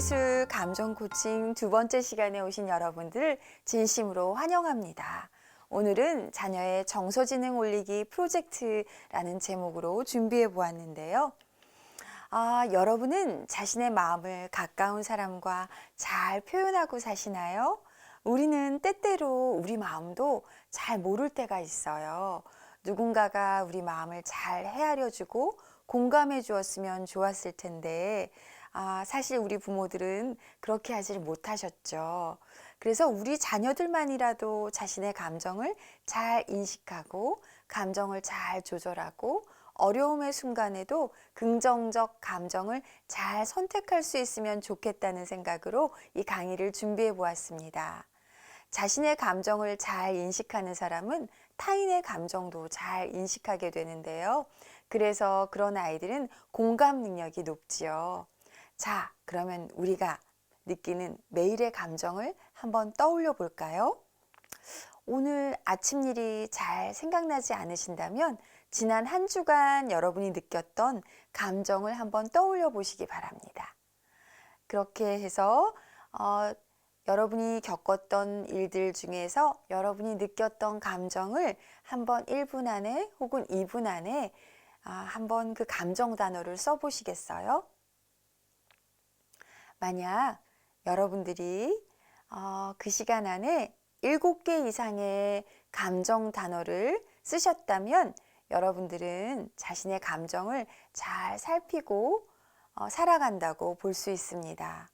미술 감정 코칭 두 번째 시간에 오신 여러분들 진심으로 환영합니다. 오늘은 자녀의 정서지능 올리기 프로젝트라는 제목으로 준비해 보았는데요. 아, 여러분은 자신의 마음을 가까운 사람과 잘 표현하고 사시나요? 우리는 때때로 우리 마음도 잘 모를 때가 있어요. 누군가가 우리 마음을 잘 헤아려 주고 공감해 주었으면 좋았을 텐데, 아, 사실 우리 부모들은 그렇게 하질 못하셨죠. 그래서 우리 자녀들만이라도 자신의 감정을 잘 인식하고, 감정을 잘 조절하고, 어려움의 순간에도 긍정적 감정을 잘 선택할 수 있으면 좋겠다는 생각으로 이 강의를 준비해 보았습니다. 자신의 감정을 잘 인식하는 사람은 타인의 감정도 잘 인식하게 되는데요. 그래서 그런 아이들은 공감 능력이 높지요. 자, 그러면 우리가 느끼는 매일의 감정을 한번 떠올려 볼까요? 오늘 아침 일이 잘 생각나지 않으신다면 지난 한 주간 여러분이 느꼈던 감정을 한번 떠올려 보시기 바랍니다. 그렇게 해서 어, 여러분이 겪었던 일들 중에서 여러분이 느꼈던 감정을 한번 1분 안에 혹은 2분 안에 아, 한번 그 감정 단어를 써보시겠어요? 만약 여러분들이 어, 그 시간 안에 7개 이상의 감정 단어를 쓰셨다면 여러분들은 자신의 감정을 잘 살피고 어, 살아간다고 볼 수 있습니다.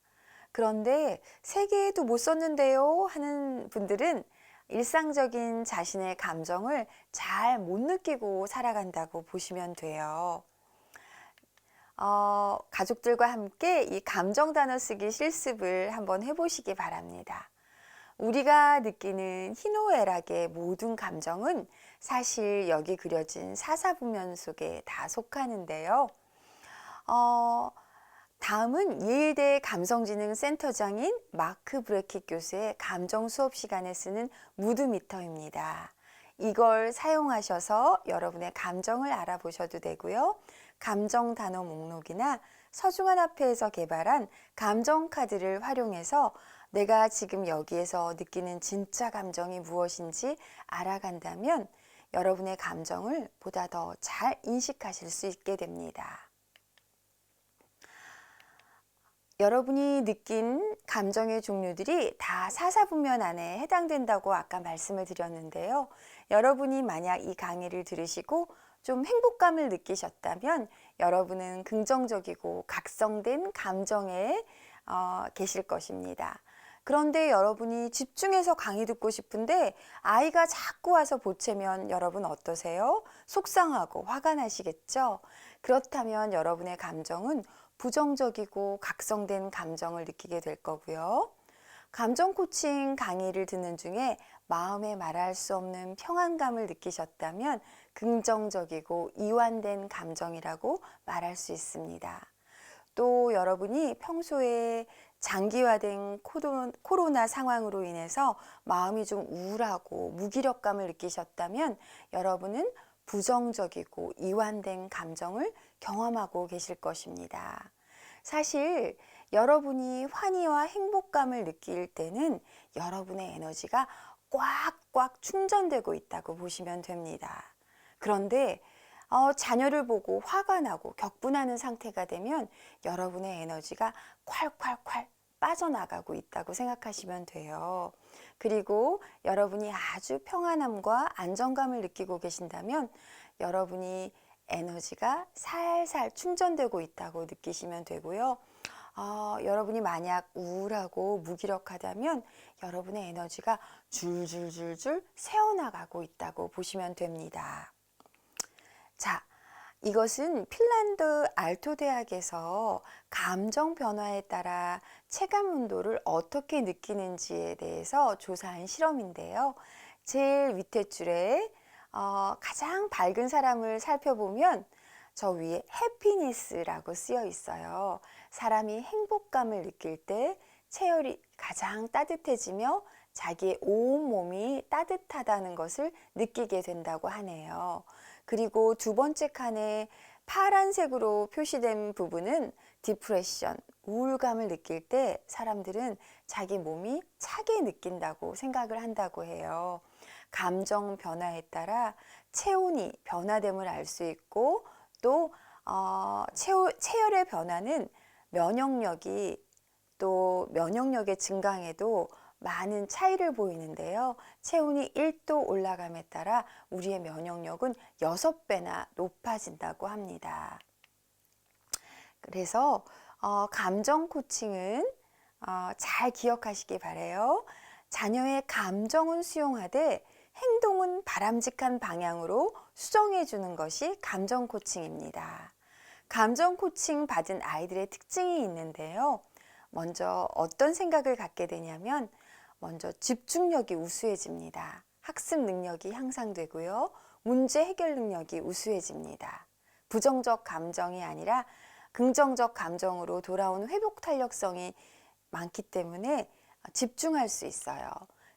그런데 세 개도 못 썼는데요 하는 분들은 일상적인 자신의 감정을 잘 못 느끼고 살아간다고 보시면 돼요. 어, 가족들과 함께 이 감정 단어 쓰기 실습을 한번 해보시기 바랍니다. 우리가 느끼는 희노애락의 모든 감정은 사실 여기 그려진 사사부면 속에 다 속하는데요. 어, 다음은 예일대 감성지능센터장인 마크 브레킷 교수의 감정 수업 시간에 쓰는 무드미터입니다. 이걸 사용하셔서 여러분의 감정을 알아보셔도 되고요. 감정 단어 목록이나 서중한 앞에서 개발한 감정 카드를 활용해서 내가 지금 여기에서 느끼는 진짜 감정이 무엇인지 알아간다면 여러분의 감정을 보다 더 잘 인식하실 수 있게 됩니다. 여러분이 느낀 감정의 종류들이 다 사사분면 안에 해당된다고 아까 말씀을 드렸는데요. 여러분이 만약 이 강의를 들으시고 좀 행복감을 느끼셨다면 여러분은 긍정적이고 각성된 감정에 어, 계실 것입니다. 그런데 여러분이 집중해서 강의 듣고 싶은데 아이가 자꾸 와서 보채면 여러분 어떠세요? 속상하고 화가 나시겠죠? 그렇다면 여러분의 감정은 부정적이고 각성된 감정을 느끼게 될 거고요. 감정 코칭 강의를 듣는 중에 마음에 말할 수 없는 평안감을 느끼셨다면 긍정적이고 이완된 감정이라고 말할 수 있습니다. 또 여러분이 평소에 장기화된 코로나 상황으로 인해서 마음이 좀 우울하고 무기력감을 느끼셨다면 여러분은 부정적이고 이완된 감정을 경험하고 계실 것입니다. 사실 여러분이 환희와 행복감을 느낄 때는 여러분의 에너지가 꽉꽉 충전되고 있다고 보시면 됩니다. 그런데 어, 자녀를 보고 화가 나고 격분하는 상태가 되면 여러분의 에너지가 콸콸콸 빠져나가고 있다고 생각하시면 돼요. 그리고 여러분이 아주 평안함과 안정감을 느끼고 계신다면 여러분이 에너지가 살살 충전되고 있다고 느끼시면 되고요. 어, 여러분이 만약 우울하고 무기력하다면 여러분의 에너지가 줄줄줄줄 새어나가고 있다고 보시면 됩니다. 자, 이것은 핀란드 알토 대학에서 감정 변화에 따라 체감 온도를 어떻게 느끼는지에 대해서 조사한 실험인데요. 제일 밑에 줄에 어, 가장 밝은 사람을 살펴보면 저 위에 해피니스라고 쓰여 있어요. 사람이 행복감을 느낄 때 체열이 가장 따뜻해지며 자기의 온 몸이 따뜻하다는 것을 느끼게 된다고 하네요. 그리고 두 번째 칸에 파란색으로 표시된 부분은 디프레션, 우울감을 느낄 때 사람들은 자기 몸이 차게 느낀다고 생각을 한다고 해요. 감정 변화에 따라 체온이 변화됨을 알 수 있고 또 어, 체열의 변화는 면역력이 또 면역력의 증강에도 많은 차이를 보이는데요. 체온이 1도 올라감에 따라 우리의 면역력은 6배나 높아진다고 합니다. 그래서 어, 감정 코칭은 어, 잘 기억하시기 바래요. 자녀의 감정은 수용하되 행동은 바람직한 방향으로 수정해 주는 것이 감정 코칭입니다. 감정 코칭 받은 아이들의 특징이 있는데요. 먼저 어떤 생각을 갖게 되냐면 먼저 집중력이 우수해집니다. 학습 능력이 향상되고요. 문제 해결 능력이 우수해집니다. 부정적 감정이 아니라 긍정적 감정으로 돌아온 회복 탄력성이 많기 때문에 집중할 수 있어요.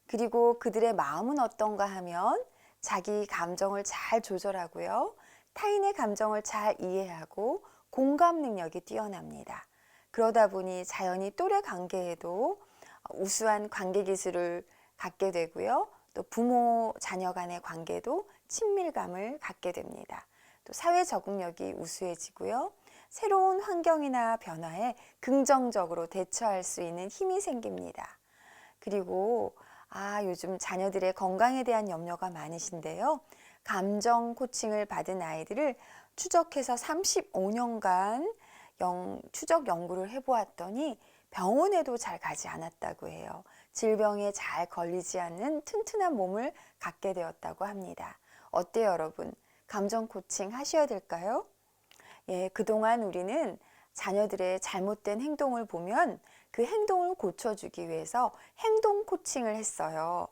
그리고 그들의 마음은 어떤가 하면 자기 감정을 잘 조절하고요. 타인의 감정을 잘 이해하고 공감 능력이 뛰어납니다. 그러다 보니 자연히 또래 관계에도 우수한 관계 기술을 갖게 되고요. 또 부모 자녀 간의 관계도 친밀감을 갖게 됩니다. 또 사회 적응력이 우수해지고요. 새로운 환경이나 변화에 긍정적으로 대처할 수 있는 힘이 생깁니다. 그리고 아, 요즘 자녀들의 건강에 대한 염려가 많으신데요. 감정 코칭을 받은 아이들을 추적해서 35년간 영, 추적 연구를 해보았더니 병원에도 잘 가지 않았다고 해요. 질병에 잘 걸리지 않는 튼튼한 몸을 갖게 되었다고 합니다. 어때요, 여러분? 감정 코칭 하셔야 될까요? 예, 그동안 우리는 자녀들의 잘못된 행동을 보면 그 행동을 고쳐주기 위해서 행동 코칭을 했어요.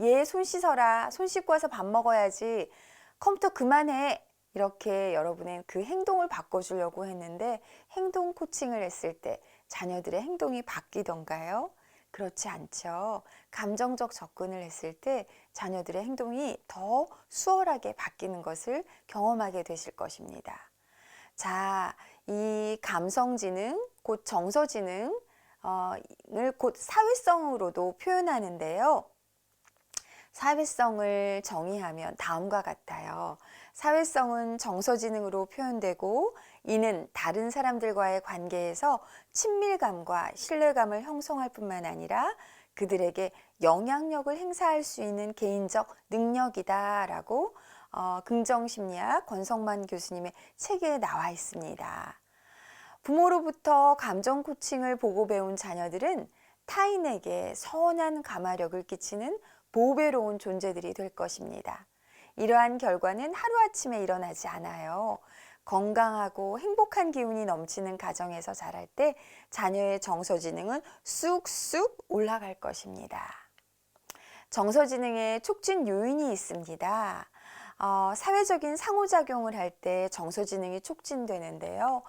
얘 손 씻어라. 손 씻고 와서 밥 먹어야지. 컴퓨터 그만해. 이렇게 여러분의 그 행동을 바꿔주려고 했는데 행동 코칭을 했을 때 자녀들의 행동이 바뀌던가요? 그렇지 않죠. 감정적 접근을 했을 때 자녀들의 행동이 더 수월하게 바뀌는 것을 경험하게 되실 것입니다. 자, 이 감성지능, 곧 정서지능을 곧 사회성으로도 표현하는데요. 사회성을 정의하면 다음과 같아요. 사회성은 정서지능으로 표현되고 이는 다른 사람들과의 관계에서 친밀감과 신뢰감을 형성할 뿐만 아니라 그들에게 영향력을 행사할 수 있는 개인적 능력이다라고 어, 긍정심리학 권성만 교수님의 책에 나와 있습니다. 부모로부터 감정 코칭을 보고 배운 자녀들은 타인에게 선한 감화력을 끼치는 보배로운 존재들이 될 것입니다. 이러한 결과는 하루아침에 일어나지 않아요. 건강하고 행복한 기운이 넘치는 가정에서 자랄 때 자녀의 정서지능은 쑥쑥 올라갈 것입니다. 정서지능에 촉진 요인이 있습니다. 어, 사회적인 상호작용을 할 때 정서지능이 촉진되는데요.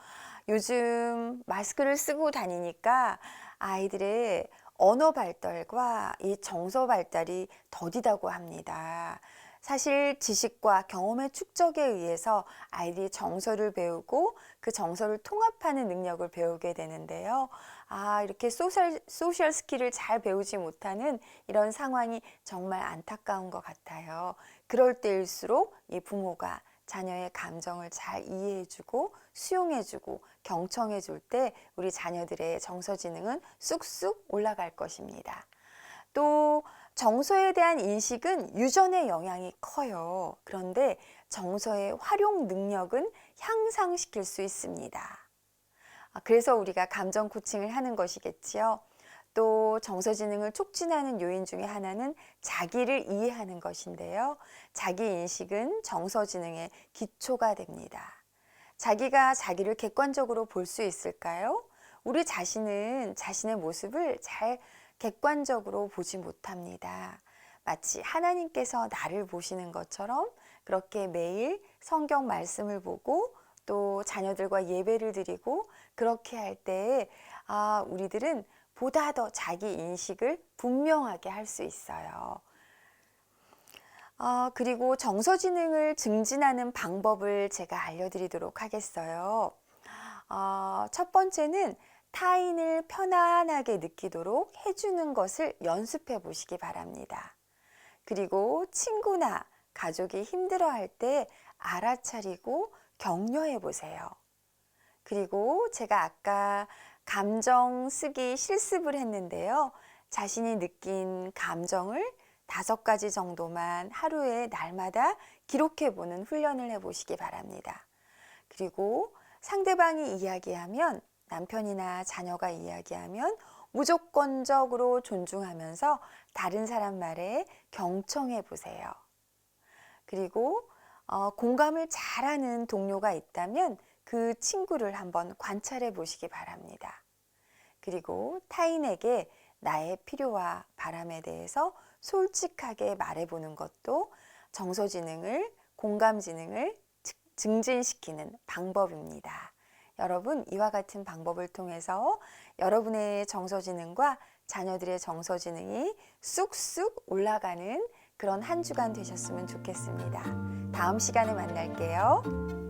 요즘 마스크를 쓰고 다니니까 아이들의 언어 발달과 이 정서 발달이 더디다고 합니다. 사실 지식과 경험의 축적에 의해서 아이들이 정서를 배우고 그 정서를 통합하는 능력을 배우게 되는데요. 아, 이렇게 소셜, 소셜 스킬을 잘 배우지 못하는 이런 상황이 정말 안타까운 것 같아요. 그럴 때일수록 이 부모가 자녀의 감정을 잘 이해해주고 수용해주고 경청해 줄 때 우리 자녀들의 정서 지능은 쑥쑥 올라갈 것입니다. 또 정서에 대한 인식은 유전의 영향이 커요. 그런데 정서의 활용 능력은 향상시킬 수 있습니다. 아, 그래서 우리가 감정 코칭을 하는 것이겠지요. 또 정서 지능을 촉진하는 요인 중에 하나는 자기를 이해하는 것인데요. 자기 인식은 정서 지능의 기초가 됩니다. 자기가 자기를 객관적으로 볼 수 있을까요? 우리 자신은 자신의 모습을 잘 객관적으로 보지 못합니다. 마치 하나님께서 나를 보시는 것처럼 그렇게 매일 성경 말씀을 보고 또 자녀들과 예배를 드리고 그렇게 할 때, 아, 우리들은 보다 더 자기 인식을 분명하게 할 수 있어요. 어, 그리고 정서지능을 증진하는 방법을 제가 알려드리도록 하겠어요. 어, 첫 번째는 타인을 편안하게 느끼도록 해주는 것을 연습해 보시기 바랍니다. 그리고 친구나 가족이 힘들어 할 때 알아차리고 격려해 보세요. 그리고 제가 아까 감정 쓰기 실습을 했는데요. 자신이 느낀 감정을 다섯 가지 정도만 하루에 날마다 기록해 보는 훈련을 해 보시기 바랍니다. 그리고 상대방이 이야기하면 남편이나 자녀가 이야기하면 무조건적으로 존중하면서 다른 사람 말에 경청해 보세요. 그리고 어, 공감을 잘하는 동료가 있다면 그 친구를 한번 관찰해 보시기 바랍니다. 그리고 타인에게 나의 필요와 바람에 대해서 솔직하게 말해보는 것도 정서지능을, 공감지능을 증- 증진시키는 방법입니다. 여러분, 이와 같은 방법을 통해서 여러분의 정서지능과 자녀들의 정서지능이 쑥쑥 올라가는 그런 한 주간 되셨으면 좋겠습니다. 다음 시간에 만날게요.